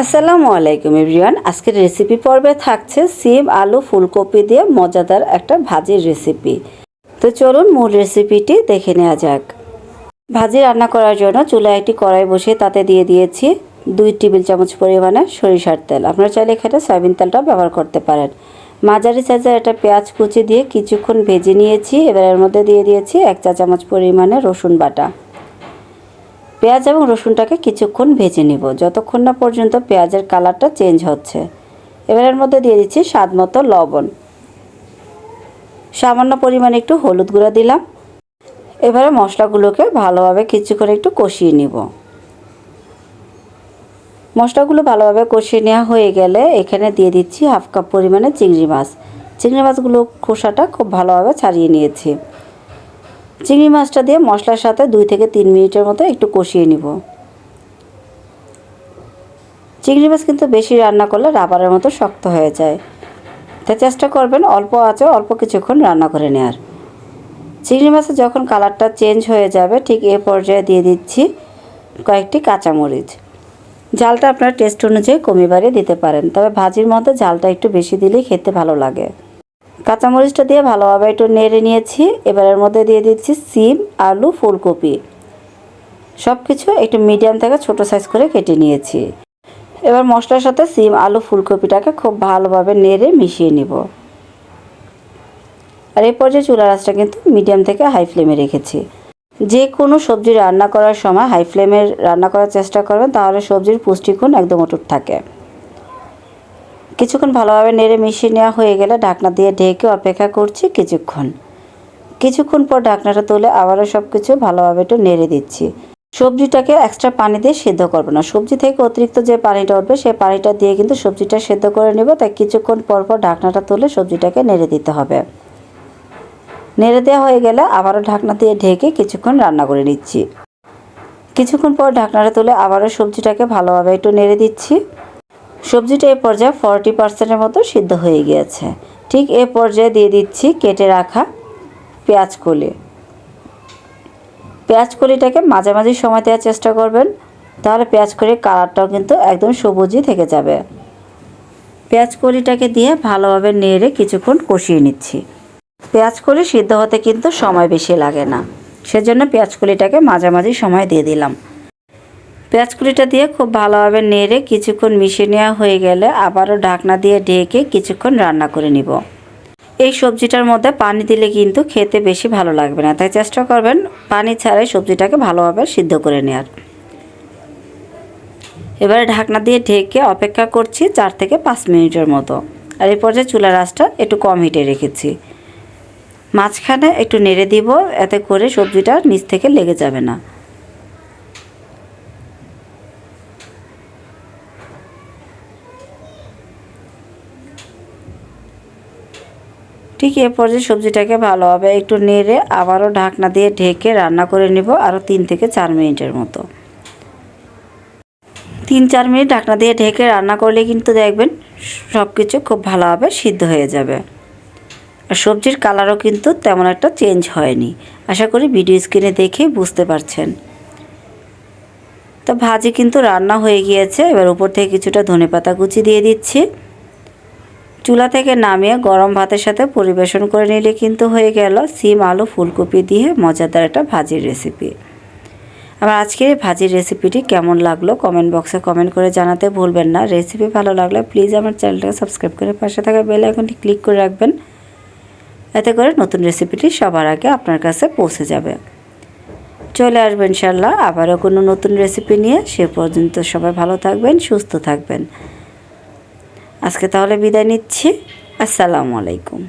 আসসালামু আলাইকুম এভরিওয়ান। আজকের রেসিপি পর্বে থাকছে সিম, আলু, ফুলকপি দিয়ে মজাদার একটা ভাজির রেসিপি তো চলুন মূল রেসিপিটি দেখে নেওয়া যাক। ভাজি রান্না করার জন্য চুলায় একটি কড়াই বসিয়ে তাতে দিয়ে দিয়েছি দুই টেবিল চামচ পরিমাণে সরিষার তেল। আপনারা চাইলে এখানে সয়াবিন তেলটা ব্যবহার করতে পারেন। মাঝারি সাইজের একটা পেঁয়াজ কুচি দিয়ে কিছুক্ষণ ভেজে নিয়েছি। এবার এর মধ্যে দিয়ে দিয়েছি এক চা চামচ পরিমাণে রসুন বাটা। পেঁয়াজ এবং রসুনটাকে কিছুক্ষণ ভেজে নিব। যতক্ষণ না পর্যন্ত পেঁয়াজের কালারটা চেঞ্জ হচ্ছে। এবার এর মধ্যে দিয়ে দিচ্ছি স্বাদ মতো লবণ। সামান্য পরিমাণে একটু হলুদ গুঁড়া দিলাম। এবারে মশলাগুলোকে ভালোভাবে কিছুক্ষণ একটু কষিয়ে নিব। মশলাগুলো ভালোভাবে কষিয়ে নেওয়া হয়ে গেলে এখানে দিয়ে দিচ্ছি হাফ কাপ পরিমাণে চিংড়ি মাছ। চিংড়ি মাছগুলো খোসাটা খুব ভালোভাবে ছাড়িয়ে নিয়েছি। চিংড়ি মাছটা দিয়ে মশলার সাথে দুই থেকে তিন মিনিটের মতো একটু কষিয়ে নিব। চিংড়ি মাছ কিন্তু বেশি রান্না করলে রাবারের মতো শক্ত হয়ে যায়। তাই চেষ্টা করবেন অল্প আছে অল্প কিছুক্ষণ রান্না করে নেওয়ার চিংড়ি মাছের যখন কালারটা চেঞ্জ হয়ে যাবে, ঠিক এ পর্যায়ে দিয়ে দিচ্ছি কয়েকটি কাঁচামরিচ। ঝালটা আপনার টেস্ট অনুযায়ী কমে বাড়িয়ে দিতে পারেন, তবে ভাজির মধ্যে ঝালটা একটু বেশি দিলেই খেতে ভালো লাগে। কাঁচামরিচটা দিয়ে ভালোভাবে একটু নেড়ে নিয়েছি। এবারের মধ্যে দিয়ে দিচ্ছি সিম, আলু, ফুলকপি। সব কিছু একটু মিডিয়াম থেকে ছোট সাইজ করে কেটে নিয়েছি। এবার মশলার সাথে সিম, আলু, ফুলকপিটাকে খুব ভালোভাবে নেড়ে মিশিয়ে নিব। আর এই পর্যায়ে চুলা রাসটা কিন্তু মিডিয়াম থেকে হাই ফ্লেমে রেখেছি। যে কোনো সবজি রান্না করার সময় হাই ফ্লেমে রান্না করার চেষ্টা করবেন, তাহলে সবজির পুষ্টিগুণ একদম অটুট থাকে। কিছুক্ষণ ভালোভাবে নেড়ে মিশিয়ে নেওয়া হয়ে গেলে ঢাকনা দিয়ে ঢেকে অপেক্ষা করছি কিছুক্ষণ। কিছুক্ষণ পর ঢাকনাটা তুলে আবারও সব কিছু ভালোভাবে একটু নেড়ে দিচ্ছি। সবজিটাকে এক্সট্রা পানি দিয়ে সেদ্ধ করব না। সবজি থেকে অতিরিক্ত যে পানিটা উঠবে, সেই পানিটা দিয়ে কিন্তু সবজিটা সেদ্ধ করে নেব। তাই কিছুক্ষণ পর পর ঢাকনাটা তুলে সবজিটাকে নেড়ে দিতে হবে। নেড়ে দেওয়া হয়ে গেলে আবারও ঢাকনা দিয়ে ঢেকে কিছুক্ষণ রান্না করে নিচ্ছি। কিছুক্ষণ পর ঢাকনাটা তুলে আবারও সবজিটাকে ভালোভাবে একটু নেড়ে দিচ্ছি। সবজিটা এ পর্যায়ে ফর্টি পার্সেন্টের মতো সিদ্ধ হয়ে গিয়েছে। ঠিক এ পর্যায়ে দিয়ে দিচ্ছি কেটে রাখা পেঁয়াজ কলি। পেঁয়াজ কলিটাকে মাঝামাঝি সময় দেওয়ার চেষ্টা করবেন, তাহলে পেঁয়াজ কলির কালারটাও কিন্তু একদম সবুজই থেকে যাবে। পেঁয়াজ কলিটাকে দিয়ে ভালোভাবে নেড়ে কিছুক্ষণ কষিয়ে নিচ্ছি। পেঁয়াজ কলি সিদ্ধ হতে কিন্তু সময় বেশি লাগে না। সেজন্য পেঁয়াজ কলিটাকে মাঝামাঝি সময় দিয়ে দিলাম। পেঁয়াজকুলিটা দিয়ে খুব ভালোভাবে নেড়ে কিছুক্ষণ মিশিয়ে নেওয়া হয়ে গেলে আবারও ঢাকনা দিয়ে ঢেকে কিছুক্ষণ রান্না করে নিব। এই সবজিটার মধ্যে পানি দিলে কিন্তু খেতে বেশি ভালো লাগবে না, তাই চেষ্টা করবেন পানি ছাড়াই সবজিটাকে ভালোভাবে সিদ্ধ করে নেওয়ার এবারে ঢাকনা দিয়ে ঢেকে অপেক্ষা করছি চার থেকে পাঁচ মিনিটের মতো। আর এই পর্যায়ে চুলার আঁচটা একটু কম হিটে রেখেছি। মাঝখানে একটু নেড়ে দিব, এতে করে সবজিটা নিচ থেকে লেগে যাবে না। ঠিক এ পর্যায়ে সবজিটাকে ভালোভাবে একটু নেড়ে আবারও ঢাকনা দিয়ে ঢেকে রান্না করে নেব আরও তিন থেকে চার মিনিটের মতো। তিন চার মিনিট ঢাকনা দিয়ে ঢেকে রান্না করলে কিন্তু দেখবেন সব কিছু খুব ভালোভাবে সিদ্ধ হয়ে যাবে। আর সবজির কালারও কিন্তু তেমন একটা চেঞ্জ হয়নি। আশা করি ভিডিও স্ক্রিনে দেখেই বুঝতে পারছেন। তো ভাজি কিন্তু রান্না হয়ে গিয়েছে। এবার উপর থেকে কিছুটা ধনে পাতা কুচি দিয়ে দিচ্ছি। চুলা থেকে নামিয়ে গরম ভাতের সাথে পরিবেশন করে নিলে কিন্তু হয়ে গেল সিম, আলু, ফুলকপি দিয়ে মজাদার একটা ভাজির রেসিপি আমার আজকের এই ভাজির রেসিপিটি কেমন লাগল কমেন্ট বক্সে কমেন্ট করে জানাতে ভুলবেন না। রেসিপি ভালো লাগলে প্লিজ আমার চ্যানেলটাকে সাবস্ক্রাইব করে পাশে থাকা বেল আইকনটি ক্লিক করে রাখবেন। এতে করে নতুন রেসিপিটি সবার আগে আপনার কাছে পৌঁছে যাবে। চলে আসবেন ইনশাল্লাহ আবারও কোনো নতুন রেসিপি নিয়ে। সে পর্যন্ত সবাই ভালো থাকবেন, সুস্থ থাকবেন। আজকে তাহলে বিদায় নিচ্ছি। আসসালামু আলাইকুম।